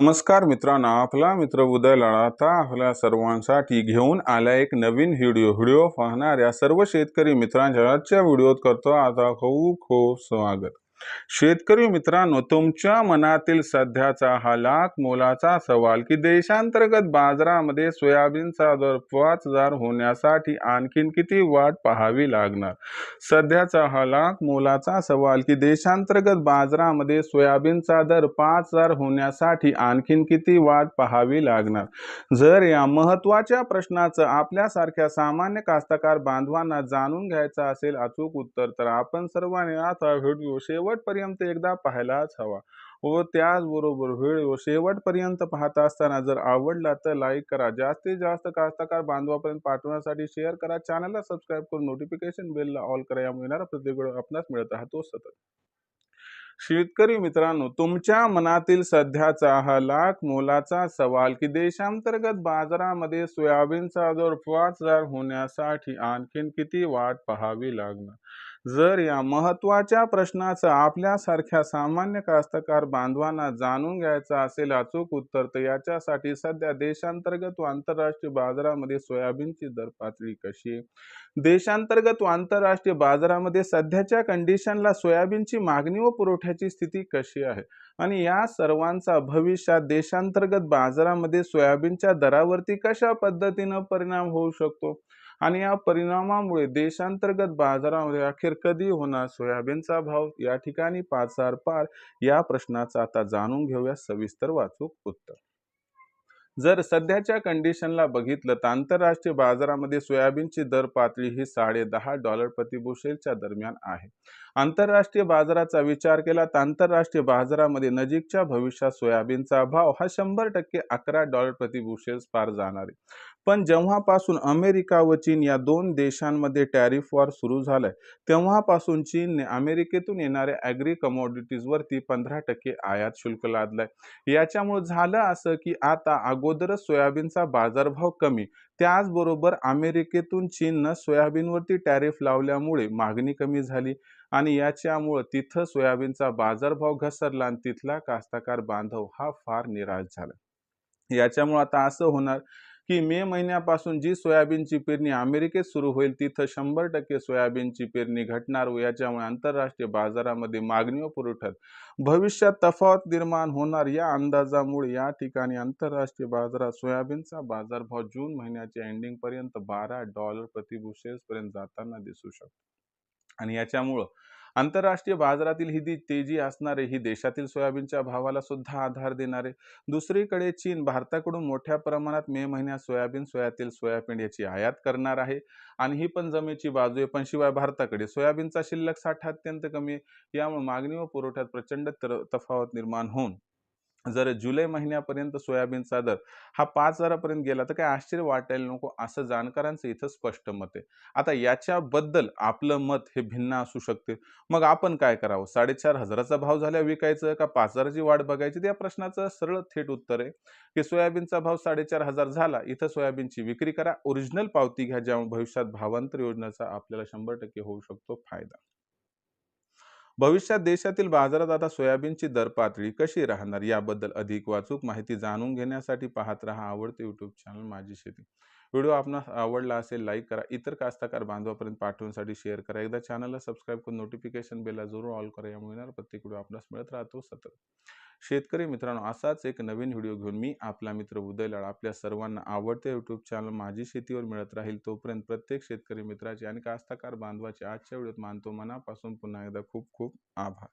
नमस्कार मित्रांनो आपला मित्र उदय आता आपल्या सर्वांसाठी घेऊन आला एक नवीन व्हिडिओ. व्हिडिओ पाहणाऱ्या सर्व शेतकरी मित्रांच्या आजच्या व्हिडिओत करतो आता खूप खूप स्वागत. शेतकरी मित्रांनो तुमच्या मनातील सध्याचा हा लाख मोलाचा सवाल की देशांतर्गत बाजारामध्ये सोयाबीनचा दर पाच हजार होण्यासाठी आणखीन किती वाट पाहावी लागणार? सध्याचा हा लाख मोलाचा सवाल की देशांतर्गत बाजारामध्ये सोयाबीनचा दर पाच हजार होण्यासाठी आणखीन किती वाट पाहावी लागणार? जर या महत्त्वाच्या प्रश्नाचं आपल्यासारख्या सामान्य कास्तकार बांधवांना जाणून घ्यायचं असेल अचूक उत्तर तर आपण सर्वांनी आता व्हिडिओ शेव शेवटपर्यंत एकदा पाहायलाच हवा. व त्याचबरोबर व्हिडिओ शेवटपर्यंत पाहत असताना जर आवडला तर लाईक करा. जास्तीत जास्त कास्तकार बांधवापर्यंत पाठवण्यासाठी शेअर करा. चॅनलला सबस्क्राईब करून नोटिफिकेशन बेलला ऑल करा. यामुळे येणारा प्रत्येक व्हिडिओ आपणास मिळत राहतो सतत. शेतकरी मित्रांनो तुमच्या मनातील सध्याचा हा लाख मोलाचा सवाल की देशांतर्गत बाजारामध्ये सोयाबीनचा दर पाच हजार होण्यासाठी आणखीन किती वाट पाहावी लागणार? जर या महत्त्वाच्या प्रश्नाचं आपल्यासारख्या सामान्य कास्तकार बांधवांना जाणून घ्यायचं असेल अचूक उत्तर तर याच्यासाठी सध्या देशांतर्गत व आंतरराष्ट्रीय बाजारामध्ये सोयाबीनची दर पातळी कशी आहे? देशांतर्गत व आंतरराष्ट्रीय बाजारामध्ये सध्याच्या कंडिशनला सोयाबीनची मागणी व पुरवठ्याची स्थिती कशी आहे? आणि या सर्वांचा भविष्यात देशांतर्गत बाजारामध्ये सोयाबीनच्या दरावरती कशा पद्धतीनं परिणाम होऊ शकतो? आणि या परिणामामुळे देशांतर्गत बाजारामध्ये अखेर कधी होणार सोयाबीनचा भाव? या ठिकाणी पाचार पार या प्रश्नाचा आता जाणून घेऊया. सविस्तर वाचूक उत्तर. जर सध्याच्या कंडिशनला बघितलं तर आंतरराष्ट्रीय बाजारामध्ये सोयाबीनची दर पातळी ही साडे दहा डॉलर प्रतिबुशेलच्या दरम्यान आहे. आंतरराष्ट्रीय बाजाराचा विचार केला तर आंतरराष्ट्रीय बाजारामध्ये नजीकच्या भविष्यात सोयाबीनचा भाव हा शंभर टक्के अकरा डॉलर प्रतिबुशेल्स पार जाणार आहे. पण जेव्हापासून अमेरिका व चीन या दोन देशांमध्ये टॅरिफ वॉर सुरू झालाय तेव्हापासून चीनने अमेरिकेतून येणाऱ्या ॲग्री कमोडिटीजवरती पंधरा टक्के आयात शुल्क लादलाय. याच्यामुळे झालं असं की आता अगोदरच सोयाबीनचा बाजारभाव कमी त्याचबरोबर अमेरिकेतून चीननं सोयाबीनवरती टॅरिफ लावल्यामुळे मागणी कमी झाली आणि याच्यामुळं तिथं सोयाबीनचा बाजारभाव घसरला आणि तिथला कास्तकार बांधव हा फार निराश झाला. याच्यामुळं आता असं होणार की मे महिन्यापासून जी सोयाबीनची पेरणी अमेरिकेत सुरू होईल तिथं शंभर टक्के सोयाबीनची पेरणी घटणार व याच्यामुळे आंतरराष्ट्रीय बाजारामध्ये मागणी व पुरवठ्यात भविष्यात तफावत निर्माण होणार या अंदाजामुळे या ठिकाणी आंतरराष्ट्रीय बाजारात सोयाबीनचा बाजारभाव जून महिन्याच्या एंडिंग पर्यंत बारा डॉलर प्रतिभूषेस पर्यंत जाताना दिसू शकतो. आणि याच्यामुळं आंतरराष्ट्रीय बाजारातील ही तेजी असणारे ही देशातील सोयाबीनच्या भावाला सुद्धा आधार देणारे. दुसरीकडे चीन भारताकडून मोठ्या प्रमाणात मे महिन्यात सोयाबीन सोयातील सोयाबीन याची आयात करणार आहे. आणि ही पण जमेची बाजू आहे. पण शिवाय भारताकडे सोयाबीनचा शिल्लक साठा अत्यंत कमी आहे. यामुळे मागणी व पुरवठ्यात प्रचंड तफावत निर्माण होऊन जर जुलै महिन्यापर्यंत सोयाबीनचा दर हा पाच हजारापर्यंत गेला तर काय आश्चर्य वाटायला नको? असं जाणकारांचं इथं स्पष्ट मत आहे. आता याच्याबद्दल आपलं मत हे भिन्न असू शकते. मग आपण काय करावं? साडेचार हजाराचा भाव झाल्या विकायचं का पाच हजाराची वाढ बघायची? त्या प्रश्नाचं सरळ थेट उत्तर आहे की सोयाबीनचा भाव साडेचार हजार झाला इथं सोयाबीनची विक्री करा. ओरिजिनल पावती घ्या ज्यामुळे भविष्यात भावांतर योजनेचा आपल्याला शंभर टक्के होऊ शकतो फायदा. भविष्यात देशातील बाजारात आता सोयाबीनची दर पातळी कशी राहणार याबद्दल अधिक वाचूक माहिती जाणून घेण्यासाठी पाहत राहा आवडते यूट्यूब चॅनल माझी शेती. व्हिडिओ आपणास आवडला असेल लाईक करा. इतर कास्तकार बांधवापर्यंत पाठवण्यासाठी शेअर करा. एकदा चॅनलला सबस्क्राईब करून नोटिफिकेशन बेलला जरूर ऑल करा. यामुळे प्रत्येक व्हिडिओ आपणास मिळत राहतो सतत. शेतकरी मित्रांनो असाच एक नवीन व्हिडिओ घेऊन मी आपला मित्र उदय लाड आपल्या सर्वांना आवडते यूट्यूब चॅनल माझी शेतीवर मिळत राहील तोपर्यंत प्रत्येक शेतकरी मित्राचे आणि कास्तकार बांधवाचे आजच्या व्हिडिओत मानतो मनापासून पुन्हा एकदा खूप खूप खूप आभार.